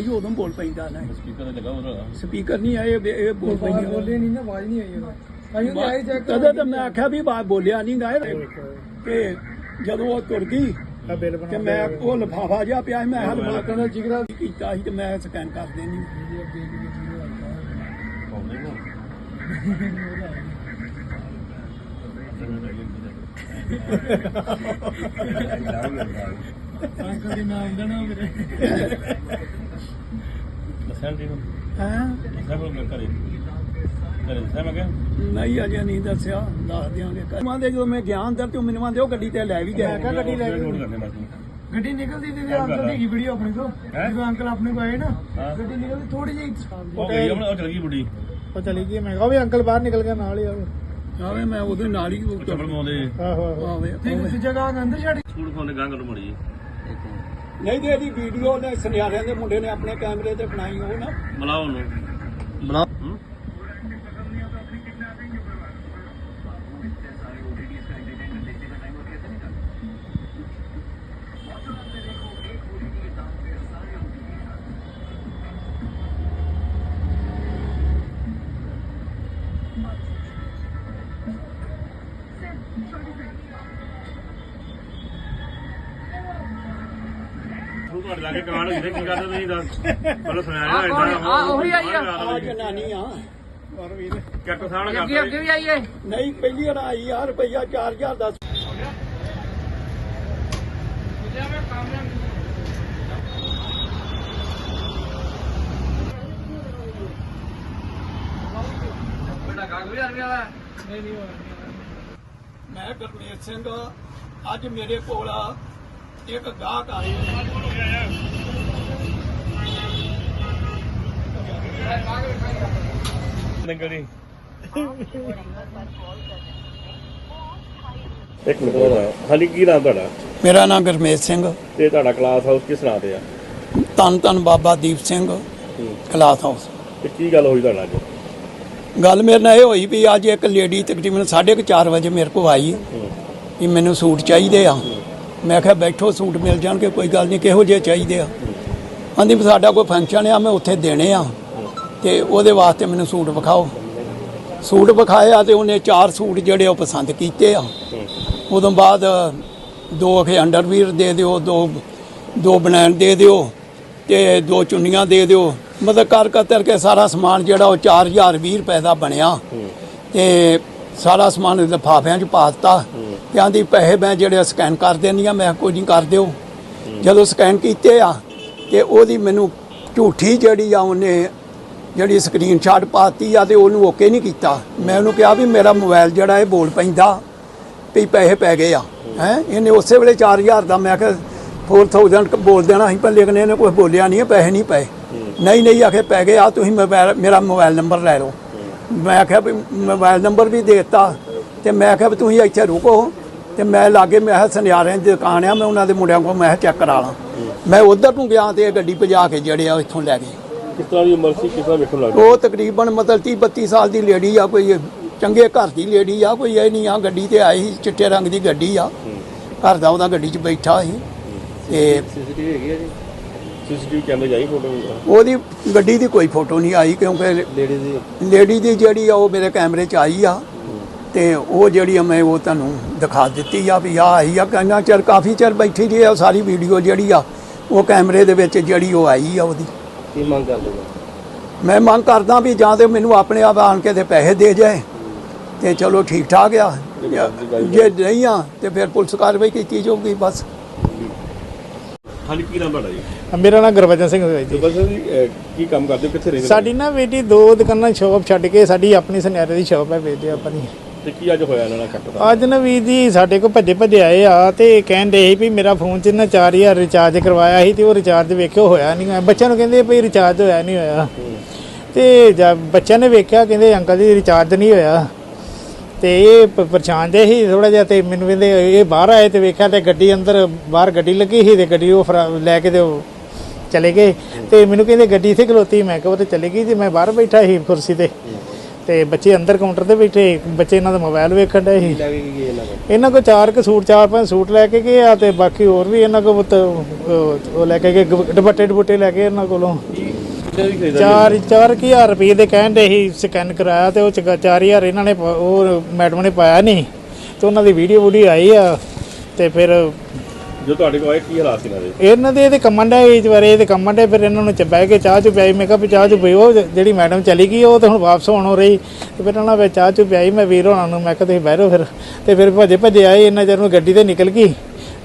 ਆਈ ਉਦੋਂ ਬੋਲ ਪੈਂਦਾ ਨਾ। ਸਪੀਕਰ ਲੱਗਾ ਉਹਦਾ ਸਪੀਕਰ ਨਹੀਂ ਆਏ ਇਹ ਬੋਲ ਪੈਂਦਾ ਬੋਲੇ ਨਹੀਂ ਨਾ ਆਵਾਜ਼ ਨਹੀਂ ਆਈ ਉਹਦਾ ਅਸੀਂ ਤਾਂ ਆਈ ਚੈੱਕ ਤਦੇ ਤਾਂ ਮੈਂ ਆਖਿਆ ਵੀ ਬਾਤ ਬੋਲਿਆ ਨਹੀਂ ਗਾਇ ਤੇ ਜਦੋਂ ਉਹ ਤੁਰ ਗਈ ਤੇ ਮੈਂ ਉਹ ਲਫਾਫਾ ਜਿਹਾ ਪਿਆ ਮੈਂ ਹਲ ਮਾਲਕਾਂ ਦਾ ਜਿਗਰਾ ਕੀਤਾ ਸੀ ਤੇ ਮੈਂ ਸਕੈਨ ਕਰ ਦੇਣੀ ਅੰਕਲ ਦੇ ਨਾਮ ਦਾ ਨਾ ਮੇਰੇ। ਨਹੀਂ ਹਾਂ? ਕੋਲ ਮੈਂ ਅਜੇ ਨਹੀਂ ਦੱਸਿਆ। ਦੱਸ ਦਿਆਂਗੇ। ਕਮਾਂ ਦੇ ਜਦੋਂ ਮੈਂ ਗਿਆ ਅੰਦਰ ਤੇ ਮੈਨੂੰ ਆਂਦੇ ਉਹ ਗੱਡੀ ਤੇ ਲੈ ਵੀ ਗਏ। ਮੈਂ ਕਿਹਾ ਗੱਡੀ ਲੈ ਤੂੰ। ਗੱਡੀ ਨਿਕਲਦੀ ਤੇ ਅੰਕਲ ਦੀ ਵੀਡੀਓ ਆਪਣੇ ਤੋਂ? ਜਦੋਂ ਅੰਕਲ ਆਪਣੇ ਕੋ ਆਏ ਨਾ। ਗੱਡੀ ਨਿਕਲਦੀ ਥੋੜੀ ਜਿਹੀ। ਉਹ ਗਈ ਆਪਣਾ ਉਹ ਚਲ ਗਈ ਬੁੱਢੀ। ਉਹ ਚਲੀ ਗਈ ਮੈਂ ਕਿਹਾ ਵੀ ਅੰਕਲ ਬਾਹਰ ਨਿਕਲ ਗਿਆ ਨਾਲ ਹੀ ਆਵੇ ਆਵੇ ਮੈਂ ਉਹਦੇ ਨਾਲ ਹੀ ਚੱਪਲ ਮਾਉਂਦੇ ਆਹੋ ਆਹੋ। ਆਵੇ ਤੇ ਜਗ੍ਹਾ ਅੰਦਰ ਛੱਡ ਸਕੂਲ ਖਾਣੇ ਗਾਂ ਕਰ ਮੜੀ ਨਹੀਂ ਤੇ ਇਹਦੀ ਵੀਡੀਓ ਨੇ, ਸੁਨਿਆਰਿਆਂ ਦੇ ਮੁੰਡੇ ਨੇ ਆਪਣੇ ਕੈਮਰੇ ਤੇ ਬਣਾਈ, ਉਹ ਨਾ। ਮਲਾਓ ਉਹਨੂੰ। ਤੁਹਾਡੇ ਲਾਗੇ ਕਮਾਂਡ ਹੋਈ ਤੇ ਕੀ ਕਰਦੇ ਤੁਸੀਂ ਦੱਸ? ਪਹਿਲਾਂ ਸੁਣਾਇਆ ਨਾ ਆ ਉਹੀ ਆਈ ਆ। ਆ ਜਨਾਨੀ ਆ। ਕਿਰਤ ਸਾਹਮਣੇ ਅੱਗੇ ਕਰਦੇ ਅੱਗੇ ਵੀ ਆਈਏ ਨਹੀਂ ਪਹਿਲੀ ਵਾਰ ਆਈ ਯਾਰ ਰੁਪਈਆ 4000 ਦਾ ਆ ਮੈਂ ਗੁਰਮੇਲ ਸਿੰਘ ਅੱਜ ਮੇਰੇ ਕੋਲ ਇੱਕ ਗਾਹਕ ਆਏ ਨੰਗੜੀ ਇੱਕ ਮਿੰਟ ਹਾਲੀ ਕੀ ਨਾਮ ਤੁਹਾਡਾ? ਮੇਰਾ ਨਾਮ ਗੁਰਮੇਲ ਸਿੰਘ। ਤੇ ਤੁਹਾਡਾ ਕਲਾਸ ਹਾਊਸ ਕਿਸ ਨਾਂ ਤੇ ਆ? ਤਨ ਤਨ ਬਾਬਾ ਦੀਪ ਸਿੰਘ ਕਲਾਸ ਹਾਊਸ। ਤੇ ਕੀ ਗੱਲ ਹੋਈ ਤੁਹਾਡਾ ਅੱਜ? ਗੱਲ ਮੇਰੇ ਨਾਲ ਇਹ ਹੋਈ ਵੀ ਅੱਜ ਇੱਕ ਲੇਡੀ ਤਕਰੀਬਨ 4:30 ਵਜੇ ਮੇਰੇ ਕੋਲ ਆਈ ਵੀ ਮੈਨੂੰ ਸੂਟ ਚਾਹੀਦੇ ਆ। ਮੈਂ ਕਿਹਾ ਬੈਠੋ, ਸੂਟ ਮਿਲ ਜਾਣਗੇ, ਕੋਈ ਗੱਲ ਨਹੀਂ, ਕਿਹੋ ਜਿਹੇ ਚਾਹੀਦੇ ਆ? ਕਹਿੰਦੀ ਵੀ ਸਾਡਾ ਕੋਈ ਫੰਕਸ਼ਨ ਆ, ਮੈਂ ਉੱਥੇ ਦੇਣੇ ਆ। ਤੇ ਉਹਦੇ ਵਾਸਤੇ ਮੈਨੂੰ ਸੂਟ ਵਿਖਾਓ। ਸੂਟ ਵਿਖਾਇਆ ਆ ਤੇ ਉਹਨੇ ਚਾਰ ਸੂਟ ਜਿਹੜੇ ਉਹ ਪਸੰਦ ਕੀਤੇ ਆ। ਉਦੋਂ ਬਾਅਦ ਦੋ ਅਖੇ ਅੰਡਰਵੀਰ ਦੇ ਦਿਓ, ਦੋ ਦੋ ਬਨੈਣ ਦੇ ਦਿਓ ਤੇ ਦੋ ਚੁੰਨੀਆਂ ਦੇ ਦਿਓ। ਮਤਲਬ ਕਰ ਕਤਰ ਕੇ ਸਾਰਾ ਸਮਾਨ ਜਿਹੜਾ ਉਹ 4020 ਰੁਪਏ ਦਾ ਬਣਿਆ। ਤੇ ਸਾਰਾ ਸਮਾਨ ਲਿਫਾਫਿਆਂ 'ਚ ਪਾ ਦਿੱਤਾ। ਤੇ ਆਂਦੀ ਪੈਸੇ ਮੈਂ ਜਿਹੜੇ ਸਕੈਨ ਕਰ ਦੇਣੀ ਆ, ਮੈਂ ਕੋਈ ਨਹੀਂ ਕਰ ਦਿਓ। ਜਦੋਂ ਸਕੈਨ ਕੀਤੇ ਆ ਤੇ ਉਹਦੀ ਮੈਨੂੰ ਝੂਠੀ ਜਿਹੜੀ ਆ ਉਹਨੇ ਜਿਹੜੀ ਸਕਰੀਨਸ਼ਾਟ ਪਾਤੀ ਆ ਤੇ ਉਹਨੂੰ ਓਕੇ ਨਹੀਂ ਕੀਤਾ। ਮੈਂ ਉਹਨੂੰ ਕਿਹਾ ਵੀ ਮੇਰਾ ਮੋਬਾਈਲ ਜਿਹੜਾ ਇਹ ਬੋਲ ਪੈਂਦਾ ਵੀ ਪੈਸੇ ਪੈ ਗਏ ਆ। ਹੈ? ਇਹਨੇ ਉਸੇ ਵੇਲੇ 4000 ਦਾ ਮੈਂ ਕਿਹਾ 4000 ਬੋਲ ਦੇਣਾ ਸੀ, ਪਰ ਲੇਕਿਨ ਇਹਨੇ ਕੁਝ ਬੋਲਿਆ ਨਹੀਂ ਪੈਸੇ ਨਹੀਂ ਪਏ। ਨਹੀਂ ਨਹੀਂ, ਆਖੇ ਪੈ ਗਏ ਆ, ਤੁਸੀਂ ਮੋਬਾਈਲ ਮੇਰਾ ਮੋਬਾਈਲ ਨੰਬਰ ਲੈ ਲਓ। ਮੈਂ ਆਖਿਆ ਵੀ ਮੋਬਾਈਲ ਨੰਬਰ ਵੀ ਦੇ ਦਿੱਤਾ ਤੇ ਮੈਂ ਕਿਹਾ ਵੀ ਤੁਸੀਂ ਇੱਥੇ ਰੁਕੋ। ਤੇ ਮੈਂ ਲਾਗੇ ਮੈਂ ਕਿਹਾ ਸੁਨਿਆਰਿਆਂ ਦੀ ਦੁਕਾਨ ਆ ਮੈਂ ਉਹਨਾਂ ਦੇ ਮੁੰਡਿਆਂ ਕੋਲ ਮੈਂ ਚੈੱਕ ਕਰਾ ਲਾਂ। ਮੈਂ ਉਧਰ ਨੂੰ ਗਿਆ ਤੇ ਇਹ ਗੱਡੀ ਭਜਾ ਕੇ ਜਿਹੜੇ ਆ ਇੱਥੋਂ ਲੈ ਗਏ। ਕਿਸ ਤਰ੍ਹਾਂ ਦੀ ਉਮਰ ਸੀ? ਕਿਸ ਤਰ੍ਹਾਂ ਵੇਖਣ ਲੱਗਦਾ ਉਹ ਤਕਰੀਬਨ ਮਤਲਬ 30 32 ਸਾਲ ਦੀ ਲੇਡੀ ਆ ਕੋਈ ਚੰਗੇ ਘਰ ਦੀ ਲੇਡੀ ਆ ਕੋਈ ਇਹ ਨਹੀਂ ਆ ਗੱਡੀ ਤੇ ਆਈ ਸੀ, ਚਿੱਟੇ ਰੰਗ ਦੀ ਗੱਡੀ ਆ। ਘਰ ਦਾ ਉਹਦਾ ਗੱਡੀ 'ਚ ਬੈਠਾ ਸੀ। ਤੇ ਸੀਸੀਟੀਵੀ ਹੈਗੀ ਹੈ ਜੀ? ਸੀਸੀਟੀਵੀ ਕੈਮਰੇ ਜਾਈ ਫੋਟੋ ਉਹਦੀ ਗੱਡੀ ਦੀ ਕੋਈ ਫੋਟੋ ਨਹੀਂ ਆਈ ਕਿਉਂਕਿ ਲੇਡੀ ਦੀ? ਲੇਡੀ ਦੀ ਜਿਹੜੀ ਆ ਉਹ ਮੇਰੇ ਕੈਮਰੇ 'ਚ ਆਈ ਆ। ਤੇ ਉਹ ਜਿਹੜੀ ਆ ਮੈਂ ਉਹ ਤੁਹਾਨੂੰ ਦਿਖਾ ਦਿੱਤੀ ਆ ਵੀ ਆ ਆਈ ਆ ਕਿੰਨਾ ਚਿਰ ਕਾਫੀ ਚਿਰ ਬੈਠੀ ਰਹੀ ਆ ਸਾਰੀ ਵੀਡੀਓ ਜਿਹੜੀ ਆ ਉਹ ਕੈਮਰੇ ਦੇ ਵਿੱਚ ਜਿਹੜੀ ਉਹ ਆਈ ਆ ਉਹਦੀ। ਕੀ ਮੰਗ ਕਰਦੇ ਹੋ? ਮੈਂ ਮੰਗ ਕਰਦਾ ਵੀ ਜਾਂ ਤੇ ਮੈਨੂੰ ਆਪਣੇ ਆਪ ਆਣ ਕੇ ਤੇ ਪੈਸੇ ਦੇ ਜਾਏ ਤੇ ਚਲੋ ਠੀਕ ਠਾਕ ਆ। ਜੇ ਨਹੀਂ ਆ ਤੇ ਫਿਰ ਪੁਲਿਸ ਕਾਰਵਾਈ ਕੀਤੀ ਜਾਊਗੀ ਬਸ। ਕੀ ਨਾਮ ਤੁਹਾਡਾ ਜੀ? ਮੇਰਾ ਨਾਮ ਗੁਰਬਚਨ ਸਿੰਘ ਹੋਇਆ ਜੀ। ਬਸ ਜੀ ਕੀ ਕੰਮ ਕਰਦੇ ਹੋ? ਕਿੱਥੇ ਰਹਿੰਦੇ ਸਾਡੀ ਨਾ ਬੇਟੀ ਦੋ ਦੁਕਾਨਾਂ ਸ਼ਾਪ ਛੱਡ ਕੇ ਸਾਡੀ ਆਪਣੀ ਸੁਨਿਆਰੇ ਦੀ ਸ਼ਾਪ ਹੈ ਵੇਚਦੇ ਆਪਣੀ। ਤੇ ਕੀ ਅੱਜ ਹੋਇਆ ਇਹਨਾਂ ਨਾਲ ਕੱਟ ਦਾ ਅੱਜ ਨਾ ਵੀਰ ਜੀ ਸਾਡੇ ਕੋਲ ਭੱਜੇ ਭੱਜੇ ਆਏ ਆ ਤੇ ਕਹਿੰਦੇ ਸੀ ਵੀ ਮੇਰਾ ਫੋਨ 'ਚ ਨਾ 4000 ਰਿਚਾਰਜ ਕਰਵਾਇਆ ਸੀ ਤੇ ਉਹ ਰਿਚਾਰਜ ਵੇਖਿਓ ਹੋਇਆ ਨਹੀਂ ਬੱਚਿਆਂ ਨੂੰ ਕਹਿੰਦੇ ਵੀ ਰਿਚਾਰਜ ਹੋਇਆ ਨਹੀਂ ਹੋਇਆ। ਤੇ ਜਦ ਬੱਚਿਆਂ ਨੇ ਵੇਖਿਆ ਕਹਿੰਦੇ ਅੰਕਲ ਜੀ ਰਿਚਾਰਜ ਨਹੀਂ ਹੋਇਆ। ਤੇ ਇਹ ਪਰੇਸ਼ਾਨ ਜੇ ਸੀ ਥੋੜਾ ਜਿਹਾ ਤੇ ਮੈਨੂੰ ਕਹਿੰਦੇ ਇਹ ਬਾਹਰ ਆਏ ਤੇ ਵੇਖਿਆ ਤੇ ਗੱਡੀ ਅੰਦਰ ਬਾਹਰ ਗੱਡੀ ਲੱਗੀ ਸੀ ਤੇ ਗੱਡੀ ਉਹ ਲੈ ਕੇ ਤੇ ਚਲੇ ਗਏ। ਤੇ ਮੈਨੂੰ ਕਹਿੰਦੇ ਗੱਡੀ ਇੱਥੇ ਖਲੋਤੀ ਮੈਂ ਕਿਹਾ ਉਹ ਤੇ ਚਲੇ ਗਈ ਤੇ ਮੈਂ ਬਾਹਰ ਬੈਠਾ ਸੀ ਕੁਰਸੀ ਤੇ। ਤੇ ਬੱਚੇ ਅੰਦਰ ਕਾਊਂਟਰ ਤੇ ਬੈਠੇ ਬੱਚੇ ਇਹਨਾਂ ਦਾ ਮੋਬਾਈਲ ਵੇਖਣ ਡਏ ਸੀ। ਇਹਨਾਂ ਕੋ ਚਾਰ ਕੁ ਸੂਟ ਚਾਰ ਪੰਜ ਸੂਟ ਲੈ ਕੇ ਗਏ ਆ ਤੇ ਬਾਕੀ ਹੋਰ ਵੀ ਇਹਨਾਂ ਕੋ ਉਹ ਲੈ ਕੇ ਗਏ ਦੁਪੱਟੇ ਦੁਪੱਟੇ ਲੈ ਕੇ ਇਹਨਾਂ ਕੋਲੋਂ। ਦੀ ਚਾਰ ਚਾਰ ਕੁ ਹਜ਼ਾਰ ਰੁਪਏ ਦੇ ਕਹਿਣ ਦੇ ਸੀ ਸਕੈਨ ਕਰਾਇਆ ਤੇ ਉਹ 'ਚ 4000 ਇਹਨਾਂ ਨੇ ਉਹ ਮੈਡਮ ਨੇ ਪਾਇਆ ਨਹੀਂ। ਤੇ ਉਹਨਾਂ ਦੀ ਵੀਡੀਓ ਵੂਡੀ ਆਈ ਆ ਤੇ ਫਿਰ ਜੋ ਤੁਹਾਡੇ ਕੋਲ ਆਏ, ਕੀ ਹਾਲਾਤ ਇਹਨਾਂ ਦੇ? ਇਹਨਾਂ ਦੇ ਇਹਦੇ ਕੰਮਾਂ ਦੇ ਇਸ ਵਾਰੇ ਇਹਦੇ ਕੰਮਾਂ ਦੇ ਫਿਰ ਇਹਨਾਂ ਨੂੰ ਚ ਬਹਿ ਕੇ ਚਾਹ ਚੁ ਪਿਆਈ। ਮੈਂ ਕਿਹਾ ਵੀ ਚਾਹ ਚੁ ਪੀਓ ਜਿਹੜੀ ਮੈਡਮ ਚਲੀ ਗਈ, ਉਹ ਤੇ ਹੁਣ ਵਾਪਸ ਹੋਣ ਹੋ ਰਹੀ। ਤੇ ਫਿਰ ਉਹਨਾਂ ਵਿੱਚ ਚਾਹ ਚੁ ਪਿਆਈ, ਮੈਂ ਵੀਰ ਹੋਣਾ ਨੂੰ, ਮੈਂ ਕਿਹਾ ਤੁਸੀਂ ਬਹਿਰੋ ਫਿਰ। ਤੇ ਫਿਰ ਭੱਜੇ ਭੱਜੇ ਆਏ ਇਹਨਾਂ ਚਿਰ ਨੂੰ ਗੱਡੀ ਤੇ ਨਿਕਲ ਗਈ।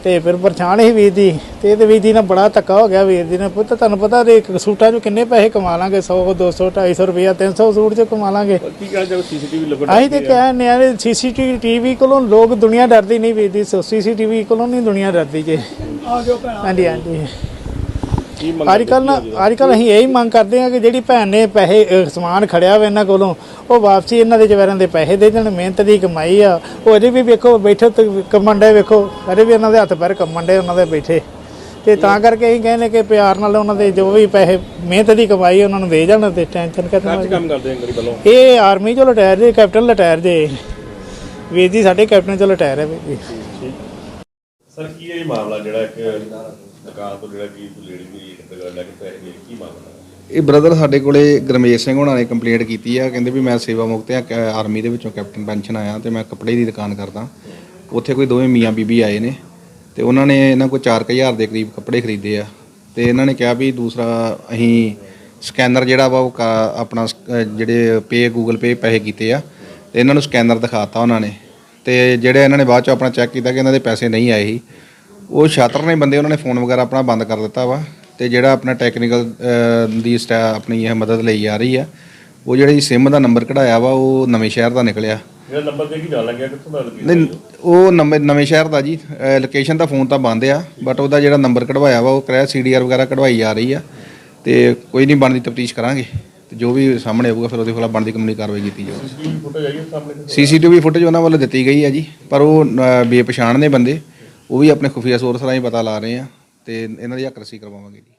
ਤੇ ਫਿਰ ਪਰੇਸ਼ਾਨ ਸੀ ਵੀਰ ਜੀ ਤੇ ਇਹਦੇ ਵੀਰ ਜੀ ਨਾਲ ਬੜਾ ਧੱਕਾ ਹੋ ਗਿਆ ਵੀਰ ਜੀ ਨੇ। ਪੁੱਤ ਤੁਹਾਨੂੰ ਪਤਾ ਦੇ ਇੱਕ ਸੂਟਾਂ 'ਚ ਕਿੰਨੇ ਪੈਸੇ ਕਮਾ ਲਾਂਗੇ 100 200 250 ਰੁਪਇਆ 300 ਸੂਟ 'ਚ ਕਮਾ ਲਾਂਗੇ। ਕੀ ਕਹਿੰਦੇ ਜਦੋਂ ਸੀਸੀਟੀਵੀ ਲੱਗਣ ਅਸੀਂ ਤੇ ਕਹਿੰਦੇ ਆ? ਸੀਸੀਟੀਵੀ ਟੀਵੀ ਕੋਲੋਂ ਲੋਕ ਦੁਨੀਆ ਡਰਦੀ ਨਹੀਂ ਵੀਰ ਜੀ ਸੀਸੀਟੀਵੀ ਕੋਲੋਂ ਨਹੀਂ ਦੁਨੀਆ ਡਰਦੀ ਜੇ। ਹਾਂਜੀ ਹਾਂਜੀ। ਕੀ ਮੰਗ ਅੱਜ ਕੱਲ ਨਾ ਅੱਜ ਕੱਲ ਅਸੀਂ ਇਹੀ ਮੰਗ ਕਰਦੇ ਹਾਂ ਕਿ ਜਿਹੜੀ ਭੈਣ ਨੇ ਪੈਸੇ ਸਮਾਨ ਖੜਿਆ ਵਾ ਇਹਨਾਂ ਕੋਲੋਂ ਉਹ ਵਾਪਸੀ ਇਹਨਾਂ ਦੇ ਜਵਾਰਾਂ ਦੇ ਪੈਸੇ ਦੇ ਦੇਣ ਮਿਹਨਤ ਦੀ ਕਮਾਈ ਆ। ਉਹ ਅਜੇ ਵੀ ਵੇਖੋ ਬੈਠੇ ਤੇ ਕੰਮਣ ਡੇ ਵੇਖੋ ਅਜੇ ਵੀ ਇਹਨਾਂ ਦੇ ਹੱਥ ਪੈਰ ਕੰਮਣ ਡੇ ਉਹਨਾਂ ਦੇ ਬੈਠੇ। ਤੇ ਤਾਂ ਕਰਕੇ ਅਸੀਂ ਕਹਿੰਦੇ ਕਿ ਪਿਆਰ ਨਾਲ ਉਹਨਾਂ ਦੇ ਜੋ ਵੀ ਪੈਸੇ ਮਿਹਨਤ ਦੀ ਕਮਾਈ ਉਹਨਾਂ ਨੂੰ ਦੇ ਜਾਣ ਤੇ ਟੈਨਸ਼ਨ ਕਰਨਾ ਕੰਮ ਕਰਦੇ ਆਂ ਗਰੀਬ ਵੱਲੋਂ? ਇਹ ਆਰਮੀ ਚੋਂ ਰਿਟਾਇਰ ਜੇ ਕੈਪਟਨ ਰਿਟਾਇਰ ਜੇ। ਵੀਰ ਜੀ ਸਾਡੇ ਕੈਪਟਨ ਚੋਂ ਰਿਟਾਇਰ ਹੈ ਵੀਰ ਜੀ। ਸਰ ਕੀ ਇਹ ਮਾਮਲਾ ਜਿਹੜਾ ਇੱਕ ਦੁਕਾਨ ਤੋਂ ਜਿਹੜਾ ਕੀ ਲੇਡੀ ਦੀ ਇੱਕ ਲੈ ਕੇ ਪੈਸੇ ਦੇ ਕੀ ਮਾਮਲਾ ਇਹ ਬ੍ਰਦਰ ਸਾਡੇ ਕੋਲੇ ਗਰਮੇਸ਼ ਸਿੰਘ ਹੋਣਾ ਨੇ ਕੰਪਲੇਂਟ ਕੀਤੀ ਆ, ਕਹਿੰਦੇ ਵੀ ਮੈਂ ਸੇਵਾ ਮੁਕਤ ਆ, ਕ- ਆਰਮੀ ਦੇ ਵਿੱਚੋਂ ਕੈਪਟਨ ਪੈਨਸ਼ਨ ਆਇਆ ਤੇ ਮੈਂ ਕੱਪੜੇ ਦੀ ਦੁਕਾਨ ਕਰਦਾ। ਉੱਥੇ ਕੋਈ ਦੋਵੇਂ ਮੀਆਂ ਬੀਬੀ ਆਏ ਨੇ ਤੇ ਉਹਨਾਂ ਨੇ ਇਹਨਾਂ ਕੋਲ 4000 ਦੇ ਕਰੀਬ ਕੱਪੜੇ ਖਰੀਦੇ ਆ ਤੇ ਇਹਨਾਂ ਨੇ ਕਿਹਾ ਵੀ ਦੂਸਰਾ ਅਸੀਂ ਸਕੈਨਰ ਜਿਹੜਾ ਵਾ ਉਹ ਕਾ- ਆਪਣਾ ਸ- ਅਹ ਜਿਹੜੇ ਪੇ ਗੂਗਲ ਪੇ ਪੈਸੇ ਕੀਤੇ ਆ ਤੇ ਇਹਨਾਂ ਨੂੰ ਸਕੈਨਰ ਦਿਖਾਤਾ ਉਹਨਾਂ ਨੇ ਤੇ ਜਿਹੜੇ ਇਹਨਾਂ ਨੇ ਬਾਅਦ ਚ ਆਪਣਾ ਚੈੱਕ ਕੀਤਾ ਕਿ ਇਹਨਾਂ ਦੇ ਪੈਸੇ ਨਹੀਂ ਆਏ ਸੀ। ਉਹ ਛਾਤਰ ਨੇ ਬੰਦੇ ਉਹਨਾਂ ਨੇ ਫੋਨ ਵਗੈਰਾ ਆਪਣਾ ਬੰਦ ਕਰ ਦਿੱਤਾ ਵਾ ਤੇ ਜਿਹੜਾ ਆਪਣਾ ਟੈਕਨੀਕਲ ਦੀ ਸਟਾ ਆਪਣੀ ਇਹ ਮਦਦ ਲਈ ਜਾ ਰਹੀ ਆ ਉਹ ਜਿਹੜੀ ਸਿਮ ਦਾ ਨੰਬਰ ਕਢਾਇਆ ਵਾ ਉਹ ਨਵੇਂ ਸ਼ਹਿਰ ਦਾ ਨਿਕਲਿਆ। ਜਿਹੜਾ ਨੰਬਰ ਦੇ ਕੀ ਜਾਣ ਲੱਗਿਆ ਕਿੱਥੋਂ ਦਾ ਲੱਗੀ ਨਹੀਂ ਉਹ ਨਵੇਂ ਨਵੇਂ ਸ਼ਹਿਰ ਦਾ ਜੀ। ਲੋਕੇਸ਼ਨ ਦਾ ਫੋਨ ਤਾਂ ਬੰਦ ਆ ਬਟ ਉਹਦਾ ਜਿਹੜਾ ਨੰਬਰ ਕਢਵਾਇਆ ਵਾ ਉਹ ਕਰਿਆ ਸੀਡੀਆਰ ਵਗੈਰਾ ਕਢਵਾਈ ਜਾ ਰਹੀ ਆ ਤੇ ਕੋਈ ਨਹੀਂ ਬਣਦੀ ਤਫਤੀਸ਼ ਕਰਾਂਗੇ। ਤੇ ਜੋ ਵੀ ਸਾਹਮਣੇ ਆਊਗਾ ਫਿਰ ਉਹਦੇ ਖਿਲਾਫ ਬਣਦੀ ਕਾਨੂੰਨੀ ਕਾਰਵਾਈ ਕੀਤੀ ਜਾਊਗੀ ਸੀਸੀਟੀਵੀ ਫੁਟੇਜ ਆਈ ਹੈ ਸਾਹਮਣੇ? ਸੀਸੀਟੀਵੀ ਫੁਟੇਜ ਉਹਨਾਂ ਵੱਲੋਂ ਦਿੱਤੀ ਗਈ ਹੈ ਜੀ ਪਰ ਉਹ ਬੇਪਛਾਣ ਨੇ ਬੰਦੇ। ਉਹ ਵੀ ਆਪਣੇ ਖੁਫੀਆ ਸੋਰਸ ਰਾਹੀਂ ਪਤਾ ਲਾ ਰਹੇ ਆ ਤੇ ਇਹਨਾਂ ਦੀ ਹੱਕ ਰਸੀ ਕਰਵਾਵਾਂਗੇ ਜੀ।